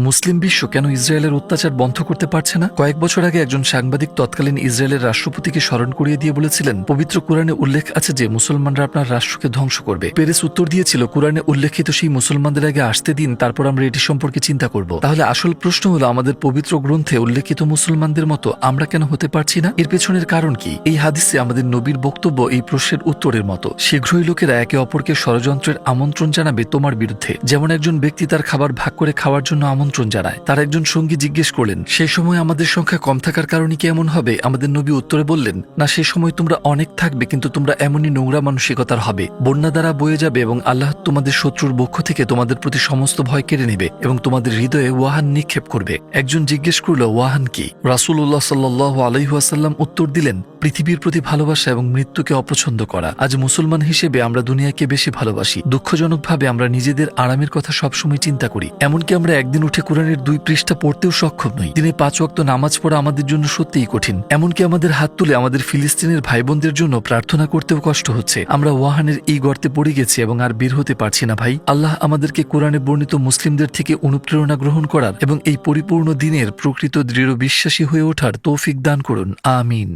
মুসলিম বিশ্ব কেন ইসরায়েলের অত্যাচার বন্ধ করতে পারছে না? কয়েক বছর আগে একজন সাংবাদিক তৎকালীন ইসরায়েলের রাষ্ট্রপতিকে স্মরণ করিয়ে দিয়ে বলেছিলেন, পবিত্র কোরআনে উল্লেখ আছে যে মুসলমানরা আপনার রাষ্ট্রকে ধ্বংস করবে। পেরেস উত্তর দিয়েছিল, কোরআনে উল্লেখিত সেই মুসলমানদের আগে আসতে দিন, তারপর আমরা এটি সম্পর্কে চিন্তা করব। তাহলে আসল প্রশ্ন হলো, আমাদের পবিত্র গ্রন্থে উল্লেখিত মুসলমানদের মতো আমরা কেন হতে পারছি না? এর পেছনের কারণ কি? এই হাদিসে আমাদের নবীর বক্তব্য এই প্রশ্নের উত্তরের মতো। শীঘ্রই লোকেরা একে অপরকে ষড়যন্ত্রের আমন্ত্রণ জানাবে তোমার বিরুদ্ধে। যেমন একজন ব্যক্তি তার খাবার ভাগ করে খাওয়ার জন্য আমন্ত্রণ জানায়। তার একজন সঙ্গী জিজ্ঞেস করলেন সেই সময় আমাদের সংখ্যা কম থাকার কারণে কি এমন হবে? আমাদের নবী উত্তরে বললেন, না সেই সময় তোমরা অনেক থাকবে, কিন্তু তোমরা এমনই নোংরা মানসিকতার হবে। বন্যা দ্বারা বয়ে যাবে এবং আল্লাহ তোমাদের শত্রুর পক্ষ থেকে তোমাদের প্রতি সমস্ত ভয় কেড়ে নেবে এবং তোমাদের হৃদয়ে ওয়াহান নিক্ষেপ করবে। একজন জিজ্ঞেস করল, ওয়াহান কি? রাসুল্লাহ সাল্লাহ আলহিহাসাল্লাম উত্তর দিলেন, পৃথিবীর প্রতি ভালোবাসা এবং মৃত্যুকে অপছন্দ করা। আজ মুসলমান হিসেবে আমরা দুনিয়াকে বেশি ভালোবাসি। দুঃখজনকভাবে আমরা নিজেদের আরামের কথা সবসময় চিন্তা করি। এমনকি আমরা একদিন উঠে কোরআনের দুই পৃষ্ঠা পড়তেও সক্ষম নই। দিনে পাঁচ ওয়াক্ত নামাজ পড়া আমাদের জন্য সত্যিই কঠিন। এমনকি আমাদের হাত তুলে আমাদের ফিলিস্তিনের ভাই বোনদের জন্য প্রার্থনা করতেও কষ্ট হচ্ছে। আমরা ওয়াহানের এই গর্তে পড়ে গেছি এবং আর বের হতে পারছি না ভাই। আল্লাহ আমাদেরকে কোরআনে বর্ণিত মুসলিমদের থেকে অনুপ্রেরণা গ্রহণ করার এবং এই পরিপূর্ণ দিনের প্রকৃত দৃঢ় বিশ্বাসী হয়ে ওঠার তৌফিক দান করুন। আমিন।